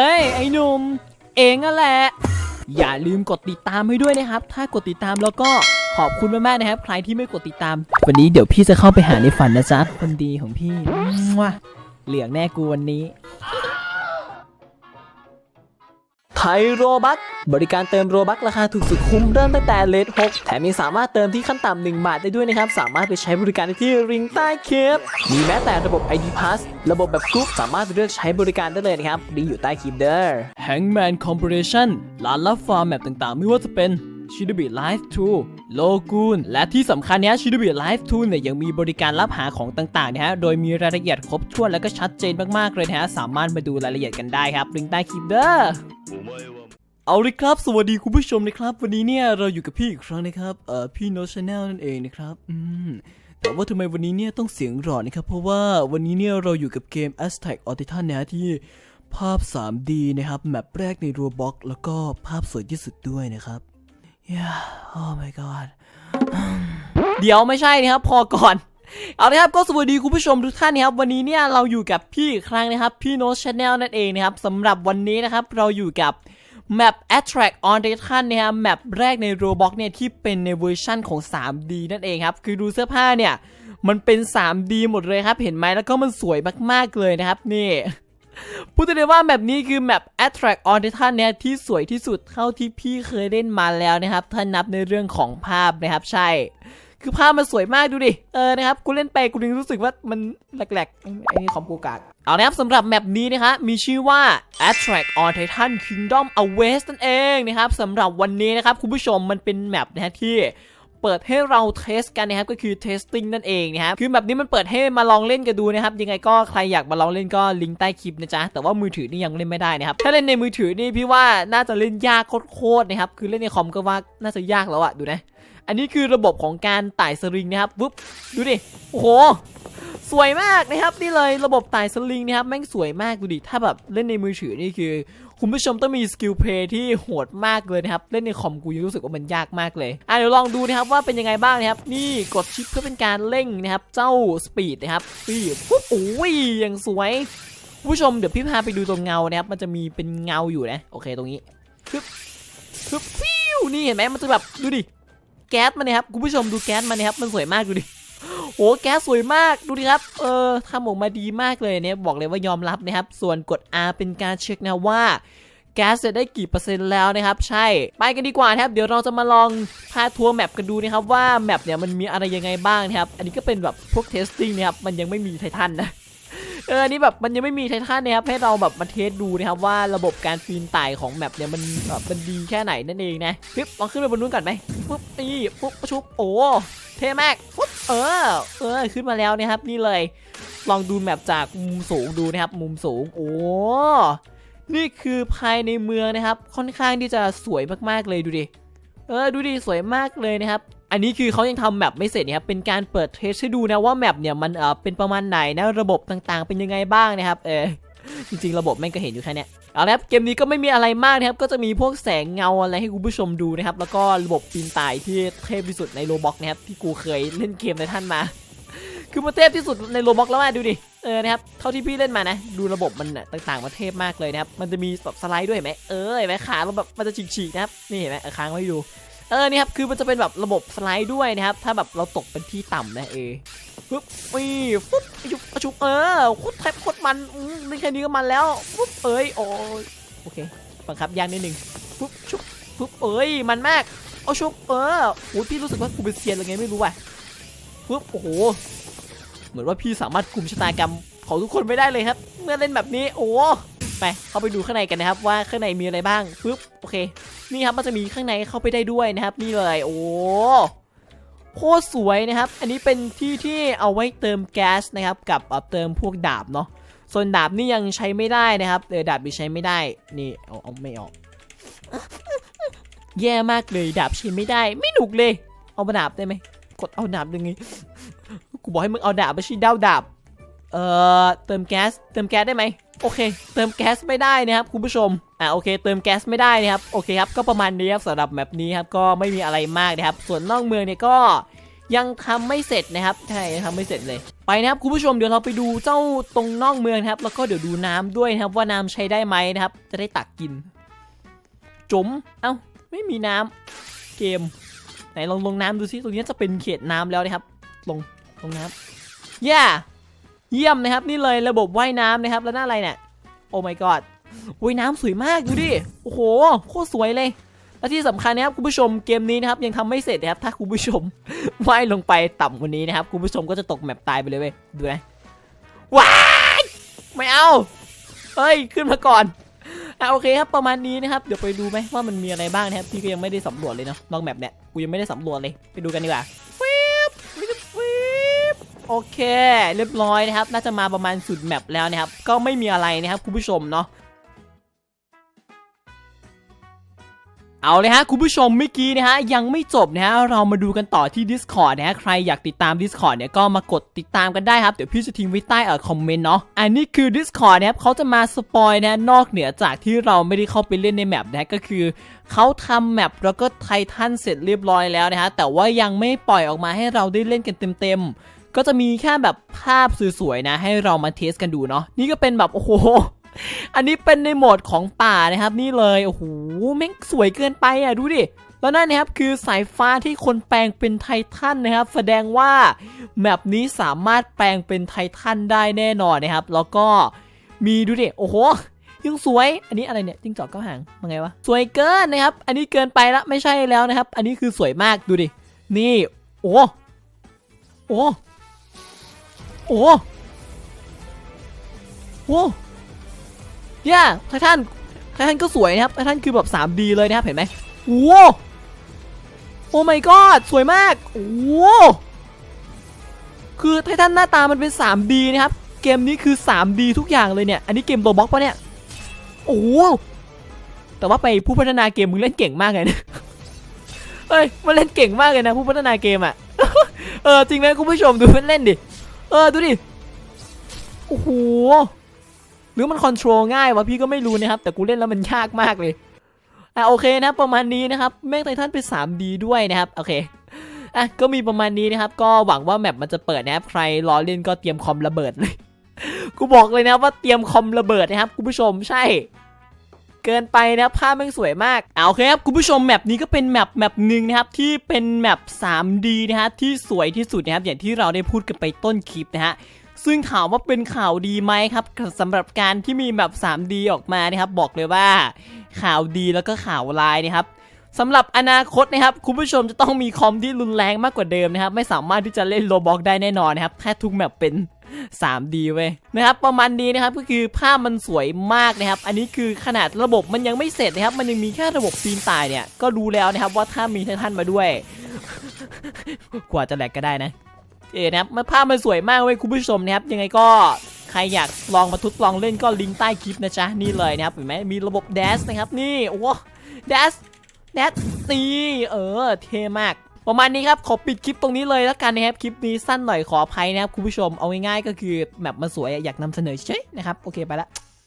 เฮ้ย ไอ้หนุ่ม เองนั่นแหละ อย่าลืมกดติดตามให้ด้วยนะครับ ถ้ากดติดตามแล้วก็ขอบคุณมากๆนะครับ ใครที่ไม่กดติดตาม วันนี้เดี๋ยวพี่จะเข้าไปหาในฝันนะจ๊ะ คนดีของพี่มั่วเหลืองแน่กูวันนี้ ทยโรบัคบริการเติมโรบัคราคาถูกสุดคุ้มเริ่มตั้งแต่เลท6แถมยังสามารถเติมที่ขั้นต่ำ1บาทได้ด้วยนะครับ สามารถไปใช้บริการได้ที่ริงใต้คลิปมีแม้แต่ระบบ ID Pass ระบบแบบกรุ๊ปสามารถเลือกใช้บริการได้เลยนะครับลิงก์อยู่ใต้คลิปเด้อ Hangman Corporation ร้านรับฟาร์มแมปต่างๆ ไม่ว่าจะเป็น s h i d o b i Live 2 โลกูนและที่สำคัญเนี้ย s h i d o b i Live 2เนี่ยยังมีบริการรับหาของต่างๆนะฮะโดยมีรายละเอียดครบถ้วนและก็ชัดเจนมากๆเลยนะฮะสามารถมาดูรายละเอียดกันได้ครับลิงก์ใต้คลิปเด้อเอาเลยครับ สวัสดีคุณผู้ชมนะครับ วันนี้เนี่ยเราอยู่กับพี่อีกครั้งนะครับเอ่อพี่โนชาแนลนั่นเองนะครับอืมแต่ว่าทำไมวันนี้เนี่ยต้องเสียงหลอนนะครับ เพราะว่าวันนี้เนี่ยเราอยู่กับเกม Aztec on Titan นะที่ภาพ 3D นะครับแมปแรกใน Roblox แล้วก็ภาพสวยที่สุดด้วยนะครับ yeah oh my god เดี๋ยวไม่ใช่นะครับ พอก่อน เอาละครับก็สวัสดีคุณผู้ชมทุกท่านนะครับ วันนี้เนี่ยเราอยู่กับพี่อีกครั้งนะครับ พี่โน t ช Channel นั่นเองนะครับสำหรับวันนี้นะครับเราอยู่กับแมป Attract on Titan นะครับแมปแรกใน Roblox เนี่ยที่เป็นในเวอร์ชั่นของ 3D นั่นเองครับ คือดูเสื้อผ้าเนี่ย มันเป็น 3D หมดเลยครับ เห็นไหมแล้วก็มันสวยมากๆเลยนะครับ นี่ พูดเลยว่าแมปนี้คือแมป Attract on Titan เนี่ยที่สวยที่สุดเท่าที่พี่เคยเล่นมาแล้วนะครับ ถ้านับในเรื่องของภาพนะครับใช่ คือภาพมันสวยมากดูดิ เออนะครับกูเล่นไปกูยังรู้สึกว่ามันแหลกๆไอ้นี่คอมกูกากเอานะครับสำหรับแมปนี้นะคะมีชื่อว่า Attract on Titan Kingdom Await นั่นเองนะครับสำหรับวันนี้นะครับคุณผู้ชมมันเป็นแมปนะฮะที่ เปิดให้เราเทสกันนะครับก็คือ testing นั่นเองนะครับคือแบบนี้มันเปิดให้มาลองเล่นกันดูนะครับยังไงก็ใครอยากมาลองเล่นก็ลิงก์ใต้คลิปนะจ๊ะแต่ว่ามือถือนี่ยังเล่นไม่ได้นะครับถ้าเล่นในมือถือนี่พี่ว่าน่าจะเล่นยากโคตรๆนะครับคือเล่นในคอมก็ว่าน่าจะยากแล้วอะดูนะอันนี้คือระบบของการไต่สลิงนะครับปุ๊บดูดิโอ้โห สวยมากนะครับนี่เลยระบบไต่สลิงนะครับแม่งสวยมากดูดิถ้าแบบเล่นในมือถือนี่คือ คุณผู้ชมต้องมีสกิลเพลย์ที่โหดมากเลยนะครับเล่นในคอมกูยังรู้สึกว่ามันยากมากเลยอะเดี๋ยวลองดูนะครับว่าเป็นยังไงบ้างนะครับ นี่กดชิปเพื่อเป็นการเร่งนะครับ เจ้าสปีดนะครับนี่ปุ๊บโอ้ยอย่างสวยคุณผู้ชมเดี๋ยวพี่พาไปดูตรงเงานะครับ มันจะมีเป็นเงาอยู่นะ โอเคตรงนี้ปึ๊บปึ๊บฟิวนี่เห็นไหมมันจะแบบดูดิแก๊สมันนะครับคุณผู้ชมดูแก๊สมันนะครับมันสวยมากดูดิ โอ้แก๊สสวยมากดูดิครับ เออทำออกมาดีมากเลยเนี่ยบอกเลยว่ายอมรับนะครับ ส่วนกด R เป็นการเช็คนะว่าแก๊สจะได้กี่เปอร์เซ็นต์แล้วนะครับ ใช่ไปกันดีกว่าครับ เดี๋ยวเราจะมาลองพาทัวร์แมปกันดูนะครับว่าแมปเนี่ยมันมีอะไรยังไงบ้างนะครับ อันนี้ก็เป็นแบบพวกเทสติ้งนะครับมันยังไม่มีไททันนะเออนี้แบบมันยังไม่มีไททันนะครับให้เราแบบมาเทสดูนะครับว่าระบบการปีนต่ของแมปเนี่ยมันแบบมันดีแค่ไหนนั่นเองนะปึ๊บลองขึ้นไปบนนู้นก่อนไหมปุ๊บนี่ปุ๊บชุบโอ้เท่มากปุ๊บ เออ เออ ขึ้นมาแล้วนะครับ นี่เลย ลองดูแมปจากมุมสูงดูนะครับ มุมสูง โอ้ นี่คือภายในเมืองนะครับ ค่อนข้างที่จะสวยมากๆเลยดูดิ เออ ดูดิ สวยมากเลยนะครับ อันนี้คือเขายังทำแมปไม่เสร็จนะครับ เป็นการเปิดเทสให้ดูนะว่าแมปเนี่ยมันเออเป็นประมาณไหนนะ ระบบต่างๆ เป็นยังไงบ้างนะครับ เออ จริงๆ ระบบแม่งก็เห็นอยู่แค่เนี้ยเอาละครับเกมนี้ก็ไม่มีอะไรมากนะครับ ก็จะมีพวกแสงเงาอะไรให้คุณผู้ชมดูนะครับ แล้วก็ระบบปีนป่ายที่เทพที่สุดในโรบอกนะครับที่กูเคยเล่นเกมในท่านมา คือมันเทพที่สุดในโรบอกแล้วอะดูดิเออนะครับเท่าที่พี่เล่นมานะ ดูระบบมันน่ะต่างๆมันเทพมากเลยนะครับ มันจะมีแบบสไลด์ด้วยไหมเออเห็นไหมขาเราแบบมันจะฉีกๆนะครับนี่เห็นไหมออค้างไว้ดู เออนี่ครับคือมันจะเป็นแบบระบบสไลด์ด้วยนะครับ ถ้าแบบเราตกเป็นที่ต่ำนะเอปึ๊บวีฟุ๊บชุบชุบเออโคตรแทบโคตรมันอืมเล่แค่นี้ก็มันแล้วปุ๊บเอ้ยโอ้ยโอเคบังคับยางนิดนึงปุ๊บชุบปุ๊บเอ้ยมันมากเอาชุบเออโอ้ยพี่รู้สึกว่ากูเป็นเซียนอะไรไงไม่รู้ว่ะปุ๊บโอ้โหเหมือนว่าพี่สามารถกลุ่มชะตากรรมของทุกคนไม่ได้เลยครับ เมื่อเล่นแบบนี้โอ้ ไปเข้าไปดูข้างในกันนะครับ ว่าข้างในมีอะไรบ้างปึ๊บโอเค นี่ครับมันจะมีข้างในเข้าไปได้ด้วยนะครับ นี่เลยโอ้โคตรสวยนะครับ อันนี้เป็นที่ที่เอาไว้เติมแก๊สนะครับ กับเอาเติมพวกดาบเนาะส่วนดาบนี่ยังใช้ไม่ได้นะครับเออดาบนี่ใช้ไม่ได้ นี่เอาเอาไม่ออก แย่มากเลยดาบใช้ไม่ได้ ไม่หนุกเลย เอาดาบได้ไหมกดเอาดาบยังไงกูบอกให้มึงเอาดาบไม่ใช่ด้าวดาบเอ่อเติมแก๊สเติมแก๊สได้ไหม โอเค เติมแก๊สไม่ได้นะครับคุณผู้ชมอ่าโอเค เติมแก๊สไม่ได้นะครับโอเคครับก็ประมาณนี้ครับสำหรับแมปนี้ครับก็ไม่มีอะไรมากนะครับ ส่วนนอกเมืองเนี่ยก็ยังทำไม่เสร็จนะครับใช่ยังทำไม่เสร็จเลยไปนะครับคุณผู้ชมเดี๋ยวเราไปดูเจ้าตรงนอกเมืองนะครับ แล้วก็เดี๋ยวดูน้ำด้วยนะครับว่าน้ำใช้ได้ไหมนะครับ จะได้ตักกินจมเอ้าไม่มีน้ำเกม ไหนลองลงน้ำดูซิตรงนี้จะเป็นเขตน้ำแล้วนะครับ ลงลงน้ำย่า เยี่ยมนะครับนี่เลยระบบว่ายน้ำนะครับแล้วหน้าอะไรเนี่ยโอ้ my god ว่ายน้ำสวยมากดูดิโอ้โหโคตรสวยเลยและที่สำคัญนะครับคุณผู้ชมเกมนี้นะครับยังทำไม่เสร็จนะครับถ้าคุณผู้ชมว่ายลงไปต่ำกว่านี้นะครับคุณผู้ชมก็จะตกแมปตายไปเลยเว้ยดูนะว้ายไม่เอาเฮ้ยขึ้นมาก่อนอะโอเคครับประมาณนี้นะครับเดี๋ยวไปดูไหมว่ามันมีอะไรบ้างนะครับพี่ก็ยังไม่ได้สำรวจเลยเนาะนอกแมปเนี่ยกูยังไม่ได้สำรวจเลยไปดูกันดีกว่า โอเค เรียบร้อยนะครับ น่าจะมาประมาณสุดแมปแล้วนะครับ ก็ไม่มีอะไรนะครับคุณผู้ชมเนาะเอาเลยฮะคุณผู้ชมเมื่อกี้นะฮะยังไม่จบนะฮะเรามาดูกันต่อที่ Discord นะฮะใครอยากติดตาม Discord เนี่ยก็มากดติดตามกันได้ครับ เดี๋ยวพี่จะทิ้งไว้ใต้เอ่อคอมเมนต์เนาะอันนี้คือ Discord นะครับเขาจะมาสปอยนะฮะนอกเหนือจากที่เราไม่ได้เข้าไปเล่นในแมปนะฮะก็คือเขาทำแมปแล้วก็ไททันเสร็จเรียบร้อยแล้วนะฮะแต่ว่ายังไม่ปล่อยออกมาให้เราได้เล่นกันเต็มๆ ก็จะมีแค่แบบภาพสวยๆนะ ให้เรามาเทสกันดูเนาะนี่ก็เป็นแบบโอ้โหอันนี้เป็นในโหมดของป่านะครับ นี่เลยโอ้โหแม่งสวยเกินไปอะดูดิแล้วนั่นนะครับคือสายฟ้าที่คนแปลงเป็นไททันนะครับ แสดงว่าแมปนี้สามารถแปลงเป็นไททันได้แน่นอนนะครับ แล้วก็มีดูดิโอ้โหยังสวย อันนี้อะไรเนี่ยจิ้งจอกเก็หางมันไงวะสวยเกินนะครับ อันนี้เกินไปละไม่ใช่แล้วนะครับ อันนี้คือสวยมากดูดินี่ โอ้โอ้ โอ้โอ้ย่าไททันไททันก็สวยนะครับไททันคือแบบ 3D เลยนะครับ เห็นไหมโอ้โหโอ้ my god สวยมาก โอ้โหคือไททันหน้าตามันเป็น 3D นะครับ เกมนี้คือ 3D ทุกอย่างเลยเนี่ย อันนี้เกมโรบ็อกปะเนี่ย โอ้โหแต่ว่าไปผู้พัฒนาเกมมึงเล่นเก่งมากเลยนะเฮ้ย มันเล่นเก่งมากเลยนะผู้พัฒนาเกมอะ เออจริงไหมคุณผู้ชมดูมันเล่นดิ เออดูดิ โอ้โห หรือมันคอนโทรลง่ายวะพี่ก็ไม่รู้นะครับ แต่กูเล่นแล้วมันยากมากเลย อะโอเคนะประมาณนี้นะครับแม่งไททันเป็น 3D ด้วยนะครับ โอเคอะก็มีประมาณนี้นะครับ ก็หวังว่าแมปมันจะเปิดนะครับใครรอเล่นก็เตรียมคอมระเบิดเลย กูบอกเลยนะว่าเตรียมคอมระเบิดนะครับคุณผู้ชมใช่ เกินไปนะภาพม่งสวยมาก เอาโอเคครับคุณผู้ชมแมปนี้ก็เป็นแมปแมปหนึ่งนะครับที่เป็นแมป 3D นะฮะที่สวยที่สุดนะครับอย่างที่เราได้พูดกันไปต้นคลิปนะฮะซึ่งถามว่าเป็นข่าวดีไหมครับสำหรับการที่มีแบบ 3D ออกมานะครับ บอกเลยว่าข่าวดีแล้วก็ข่าวร้ายนะครับสำหรับอนาคตนะครับคุณผู้ชมจะต้องมีคอมที่รุนแรงมากกว่าเดิมนะครับ ไม่สามารถที่จะเล่นโรบอกได้แน่นอนนะครับแค่ทุกแมปเป็น 3D เว้ยนะครับประมาณนี้นะครับก็คือภาพมันสวยมากนะครับ อันนี้คือขนาดระบบมันยังไม่เสร็จนะครับ มันยังมีแค่ระบบปีนป่ายเนี่ยก็รู้แล้วนะครับว่าถ้ามีททันมาด้วย กว่าจะแหลกก็ได้นะเอ๋นะครับภาพมันสวยมากเว้ยคุณผู้ชมนะครับ ยังไงก็ใครอยากลองมาทดลองเล่นก็ลิงก์ใต้คลิปนะจ๊ะนี่เลยนะครับเห็นไหมมีระบบ Dash นะครับนี่โอ้ Dash Dash นี่เออเท่มาก ประมาณนี้ครับ ขอปิดคลิปตรงนี้เลยแล้วกันนะครับ คลิปนี้สั้นหน่อยขออภัยนะครับคุณผู้ชม เอาง่ายๆก็คือแมปมันสวยอะอยากนำเสนอเฉยๆนะครับ โอเคไปละ